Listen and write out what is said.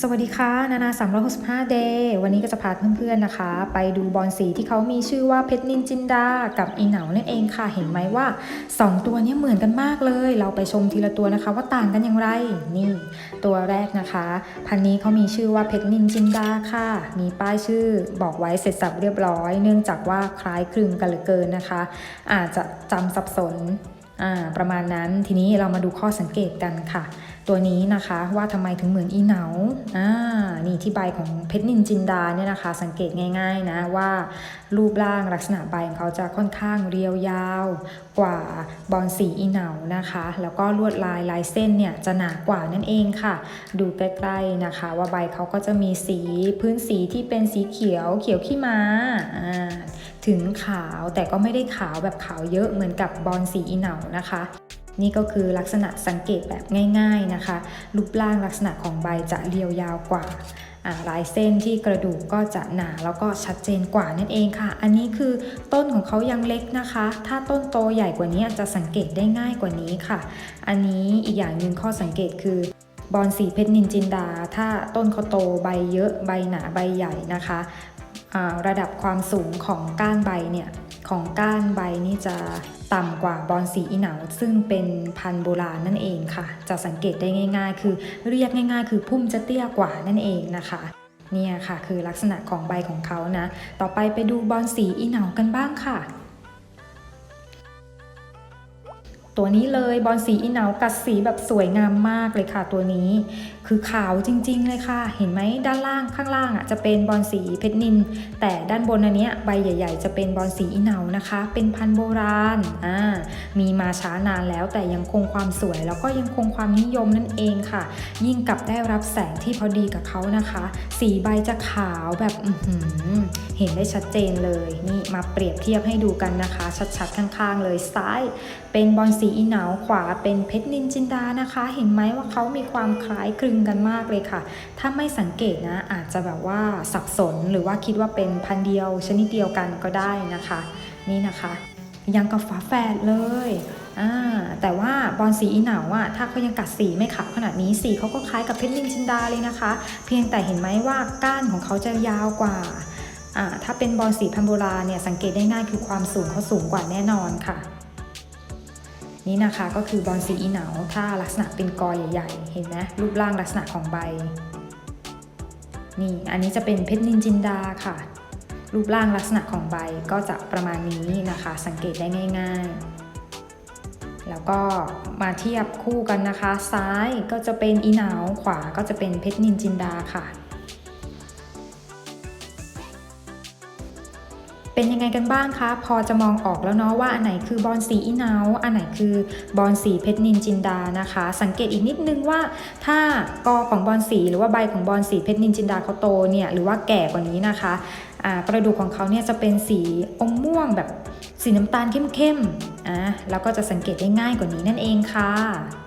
สวัสดีค่ะ นานา365 day วันนี้ก็จะพาเพื่อนๆนะคะ ไปดูบอลสีที่เขามีชื่อว่าเพชรนินจินดา กับอีเหนานั่นเองค่ะ เห็นไหมว่า 2 ตัวนี้เหมือนกันมากเลย เราไปชมทีละตัวนะคะ ว่าต่างกันอย่างไร นี่ ตัวแรกนะคะ พันนี้เขามีชื่อว่าเพชรนินจินดาค่ะ มีป้ายชื่อบอกไว้เสร็จสับเรียบร้อย เนื่องจากว่าคล้ายคลึงกันเหลือเกินนะคะ อาจจะจำสับสนประมาณนั้นทีนี้เรามาดูข้อสังเกตกันค่ะ ตัวนี้นะคะว่าทำไมถึงเหมือนอีเหนาอ่านี่ที่ใบของเพชรนินจินดาเนี่ยนะคะ สังเกตง่ายๆนะว่ารูปร่างลักษณะใบของเขาจะค่อนข้างเรียวยาว กว่าบอลสีอีเหนานะคะ แล้วก็ลวดลายลายเส้นเนี่ยจะหนากว่านั่นเองค่ะ ดูใกล้ๆนะคะ ว่าใบเขาก็จะมีสีพื้นสีที่เป็นสีเขียวเขียวขี้ม้าอ่าถึงขาวแต่ก็ไม่ได้ขาวแบบขาวเยอะเหมือนกับบอลสีอีเหนานะคะ นี่ก็คือลักษณะสังเกตแบบง่ายๆนะคะ รูปร่างลักษณะของใบจะเรียวยาวกว่าลายเส้นที่กระดูกก็จะหนาแล้วก็ชัดเจนกว่านั่นเองค่ะ อันนี้คือต้นของเขายังเล็กนะคะ ถ้าต้นโตใหญ่กว่านี้จะสังเกตได้ง่ายกว่านี้ค่ะ อันนี้อีกอย่างหนึ่งข้อสังเกตคือบอลสีเพชรนินจินดา ถ้าต้นเขาโตใบเยอะใบหนาใบใหญ่นะคะอ่าระดับความสูงของก้านใบเนี่ย ของก้านใบนี่จะต่ำกว่าบอนสีอีเหนาซึ่งเป็นพันธุ์โบราณนั่นเองค่ะ จะสังเกตได้ง่าย ๆ คือเรียกง่าย ๆ คือพุ่มจะเตี้ยกว่านั่นเองนะคะเนี่ยค่ะคือลักษณะของใบของเขานะ ต่อไปไปดูบอนสีอีเหนากันบ้างค่ะ ตัวนี้เลยบอลสีอีเหนากัดสีแบบสวยงามมากเลยค่ะตัวนี้ คือขาวจริงๆเลยค่ะ เห็นไหมด้านล่างข้างล่างอะจะเป็นบอลสีเพชรนิน แต่ด้านบนอันเนี้ยใบใหญ่ ๆ จะเป็นบอลสีอีเหนานะคะ เป็นพันธุ์โบราณอ่ามีมาช้านานแล้วแต่ยังคงความสวย แล้วก็ยังคงความนิยมนั่นเองค่ะ ยิ่งกับได้รับแสงที่พอดีกับเขานะคะ สีใบจะขาวแบบอืเห็นได้ชัดเจนเลยนี่มาเปรียบเทียบให้ดูกันนะคะ ชัดๆข้างๆ เลยซ้าย เป็นบอลสีีอีเหนาขวาเป็นเพชรนินจินดานะคะ เห็นไหมว่าเขามีความคล้ายคลึงกันมากเลยค่ะ ถ้าไม่สังเกตนะอาจจะแบบว่าสับสนหรือว่าคิดว่าเป็นพันเดียวชนิดเดียวกันก็ได้นะคะ นี่นะคะ ยังกับฝาแฝดเลยแต่ว่าบอลสีอีเหนาอะถ้าเขายังกัดสีไม่ขาวขนาดนี้สีเขาก็คล้ายกับเพชรนินจินดาเลยนะคะ เพียงแต่เห็นไหมว่าก้านของเขาจะยาวกว่าอ่าถ้าเป็นบอลสีพันธุ์โบราณเนี่ยสังเกตได้ง่ายคือความสูงเขาสูงกว่าแน่นอนค่ะ นี่นะคะก็คือบอลสีอีเหนาถ้าลักษณะเป็นกอใหญ่ๆ เห็นไหมรูปร่างลักษณะของใบ นี่อันนี้จะเป็นเพชรนินจินดาค่ะ รูปร่างลักษณะของใบก็จะประมาณนี้นะคะ สังเกตได้ง่าย ๆ แล้วก็มาเทียบคู่กันนะคะ ซ้ายก็จะเป็นอีเหนาขวาก็จะเป็นเพชรนินจินดาค่ะ เป็นยังไงกันบ้างคะ พอจะมองออกแล้วเนาะว่าอันไหนคือบอลสีอีเหนาอันไหนคือบอลสีเพชรนินจินดานะคะ สังเกตอีกนิดนึงว่า ถ้ากอของบอลสีหรือว่าใบของบอลสีเพชรนินจินดาเขาโตเนี่ยหรือว่าแก่กว่านี้นะคะอ่ากระดูกของเขาเนี่ยจะเป็นสีอมม่วงแบบสีน้ำตาลเข้มๆอะแล้วก็จะสังเกตได้ง่ายกว่านี้นั่นเองค่ะ